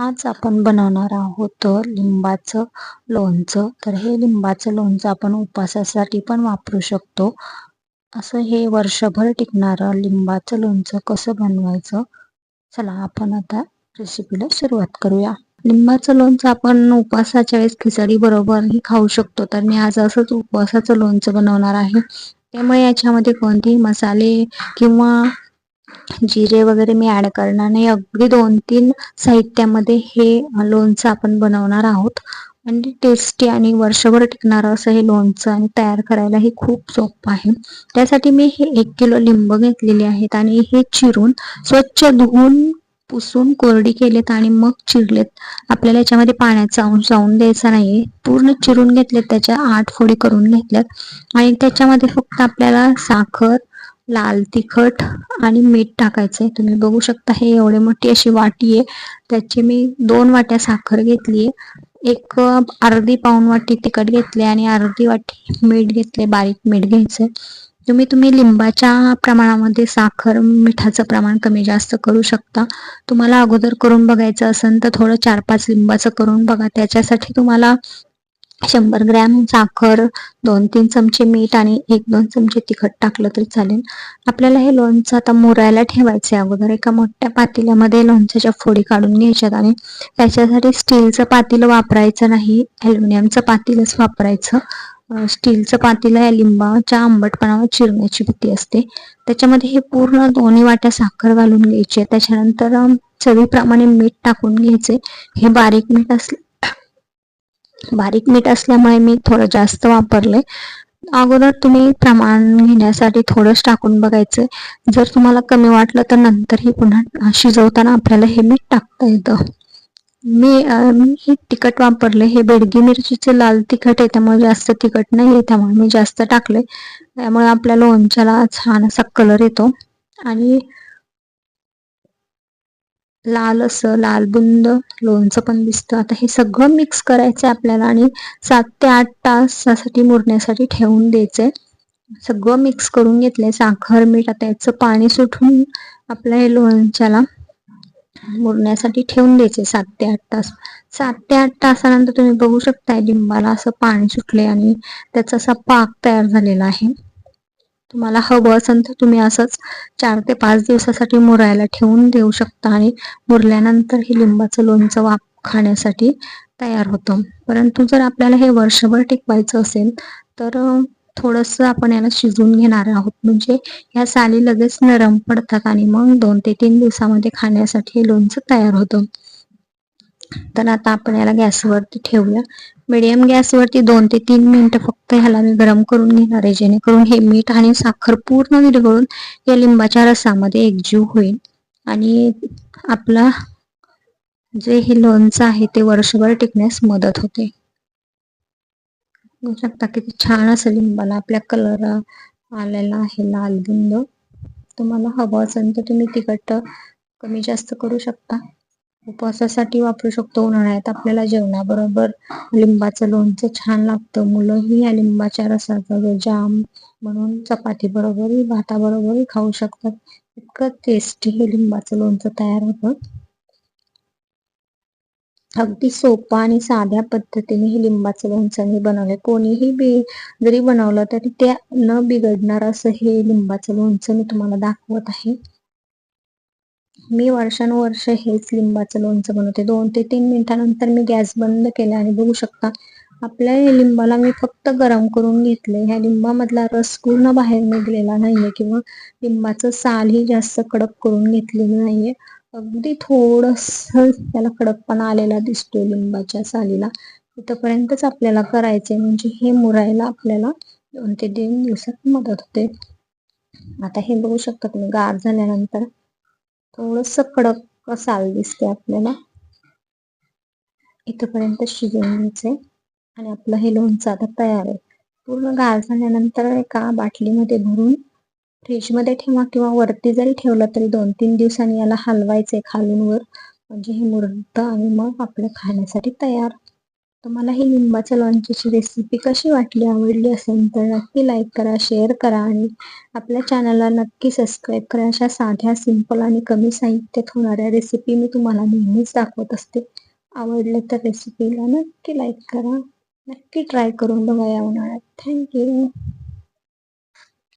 आज आपण बनवणार आहोत लिंबाचं लोणचं. तर हे लिंबाचं लोणचं आपण उपवासासाठी पण वापरू शकतो. असं हे वर्षभर टिकणारं लिंबाचं लोणचं कसं बनवायचं? चला आपण आता रेसिपीला सुरुवात करूया. लिंबाचं लोणचं आपण उपवासाच्या वेळेस खिचडी बरोबरही खाऊ शकतो. तर मी आज असंच उपवासाचं लोणचं बनवणार आहे. त्यामुळे याच्यामध्ये कोणतेही मसाले किंवा जिरे वगैरे मी ऍड करणार नाही. अगदी दोन तीन साहित्यामध्ये हे लोणचं आपण बनवणार आहोत. म्हणजे आणि टेस्टी आणि वर्षभर टिकणारं असं हे लोणचं आणि तयार करायला हे खूप सोपं आहे. त्यासाठी मी हे एक किलो लिंब घेतलेले आहेत आणि हे चिरून स्वच्छ धुवून पुसून कोरडी केलेत आणि मग चिरलेत. आपल्याला याच्यामध्ये पाण्याचा अंश जाऊन द्यायचा नाहीये. पूर्ण चिरून घेतलेत त्याच्या आठ फोडी करून घेतल्यात. आणि त्याच्यामध्ये फक्त आपल्याला साखर लाल तिखट आणि मीठ टाकायचंय. तुम्ही बघू शकता हे एवढे मोठी अशी वाटी आहे. त्याची मी दोन वाट्या साखर घेतली आहे एक अर्धी पाऊन वाटी तिखट घेतले आणि अर्धी वाटी मीठ घेतले बारीक मीठ घ्यायचंय. तुम्ही तुम्ही लिंबाच्या प्रमाणामध्ये साखर मिठाचं प्रमाण कमी जास्त करू शकता. तुम्हाला अगोदर करून बघायचं असेल तर थोडं चार पाच लिंबाचं करून बघा. त्याच्यासाठी तुम्हाला शंभर ग्रॅम साखर दोन तीन चमचे मीठ आणि एक दोन चमचे तिखट टाकलं तरी चालेल. आपल्याला हे लोणचं आता मुरायला ठेवायचं अगोदर. एका मोठ्या पातेल्यामध्ये लोणच्याच्या फोडी काढून घ्यायच्यात आणि त्याच्यासाठी स्टीलचं पातेलं वापरायचं नाही. ॲल्युमिनियमचं पातेलच वापरायचं. स्टीलचं पातेलं या लिंबाच्या आंबटपणावर चिरण्याची भीती असते. त्याच्यामध्ये हे पूर्ण दोन्ही वाट्या साखर घालून घ्यायची त्याच्यानंतर चवीप्रमाणे मीठ टाकून घ्यायचे हे बारीक मीठ असलं बारीक मीठ असल्यामुळे मी थोडं जास्त वापरले. अगोदर तुम्ही प्रमाण घेण्यासाठी थोडंच टाकून बघायचं. जर तुम्हाला कमी वाटलं तर नंतरही पुन्हा शिजवताना आपल्याला हे मीठ टाकता येतं. मी मी हे तिखट वापरले. हे बेडगी मिरचीचे लाल तिखट आहे त्यामुळे जास्त तिखट नाही आहे त्यामुळे मी जास्त टाकले. त्यामुळे आपल्या लोणच्याला छान असा कलर येतो. आणि लाल असं लाल बुंद लोणचं पण दिसतं. आता हे सगळं मिक्स करायचं आपल्याला आणि सात ते आठ तासासाठी मुरण्यासाठी ठेवून द्यायचंय. सगळं मिक्स करून घेतलंय. साखर मीठ आता याचं पाणी सुटून आपल्या हे लोणच्याला मुरण्यासाठी ठेवून द्यायचे सात ते आठ तास. सात ते आठ तासानंतर तुम्ही बघू शकताय लिंबाला असं पाणी सुटले आणि त्याचा असा पाक तयार झालेला आहे. तुम्हाला हवं असेल तर तुम्ही असंच चार ते पाच दिवसासाठी मुरायला ठेवून देऊ शकता आणि मुरल्यानंतर हे लिंबाचं लोणचं वाप खाण्यासाठी तयार होतं. परंतु जर आपल्याला हे वर्षभर टिकवायचं असेल तर थोडंसं आपण याला शिजवून घेणार आहोत. म्हणजे ह्या साली लगेच नरम पडतात आणि मग दोन ते तीन दिवसामध्ये खाण्यासाठी हे लोणचं तयार होतं. तर आता आपण याला गॅसवरती ठेवूया. मिडियम गॅसवरती दोन ते तीन मिनिटं फक्त ह्याला मी गरम करून घेणार आहे जेणेकरून हे मीठ आणि साखर पूर्ण विरघळून या लिंबाच्या रसामध्ये एकजीव होईल. आणि आपला जे हे लोणचं आहे ते वर्षभर टिकण्यास मदत होते. बघू शकता किती छान असं लिंबाला आपल्या कलर आलेला आहे लाल बिंद. तुम्हाला हवं असेल तर तुम्ही तिखट कमी जास्त करू शकता. उपवासासाठी वापरू शकतो उन्हाळ्यात आपल्याला जेवणाबरोबर लिंबाचं लोणचं छान लागतं. मुलंही या लिंबाच्या रसाचा जो जाम म्हणून चपाती बरोबरही भाताबरोबरही खाऊ शकतात. इतकं टेस्टी हे लिंबाचं लोणचं तयार होतं. अगदी सोपं आणि साध्या पद्धतीने हे लिंबाचं लोणचं मी बनवलंय. कोणीही बी जरी बनवलं तरी ते न बिघडणार असं हे लिंबाचं लोणचं मी तुम्हाला दाखवत आहे. मी वर्षानुवर्ष हेच लिंबाचं लोणचं बनवते. दोन ते तीन मिनिटानंतर मी गॅस बंद केला आणि बघू शकता आपल्या लिंबाला मी फक्त गरम करून घेतले. ह्या लिंबामधला रस पूर्ण बाहेर निघलेला नाहीये किंवा लिंबाचं सालही जास्त कडक करून घेतलेलं नाहीये. अगदी थोडस त्याला कडकपणा आलेला दिसतोय लिंबाच्या सालीला. इथपर्यंतच आपल्याला करायचे म्हणजे हे मुरायला आपल्याला दोन ते तीन दिवसात मदत होते. आता हे बघू शकता तुम्ही गार झाल्यानंतर थोडस कडक साल दिसते आपल्याला? इथपर्यंत शिजवून घ्यायचंय आणि आपलं हे लोणचं आता तयार आहे. पूर्ण गार झाल्यानंतर एका बाटलीमध्ये भरून फ्रीजमध्ये ठेवा किंवा वरती जरी ठेवलं तरी दोन तीन दिवसांनी याला हलवायचंय खालून वर. म्हणजे हे मुरतं आणि मग आपलं खाण्यासाठी तयार. तुम्हाला ही लिंबाच्या लोणच्याची रेसिपी कशी वाटली आवडली असेल तर नक्की लाईक करा शेअर करा आणि आपल्या चॅनलला नक्की सबस्क्राईब करा. अशा साध्या सिंपल आणि कमी साहित्यात होणाऱ्या रेसिपी मी तुम्हाला नेहमीच दाखवत असते. आवडलं तर रेसिपीला नक्की लाईक करा. नक्की ट्राय करून बघा या उन्हाळ्यात. थँक्यू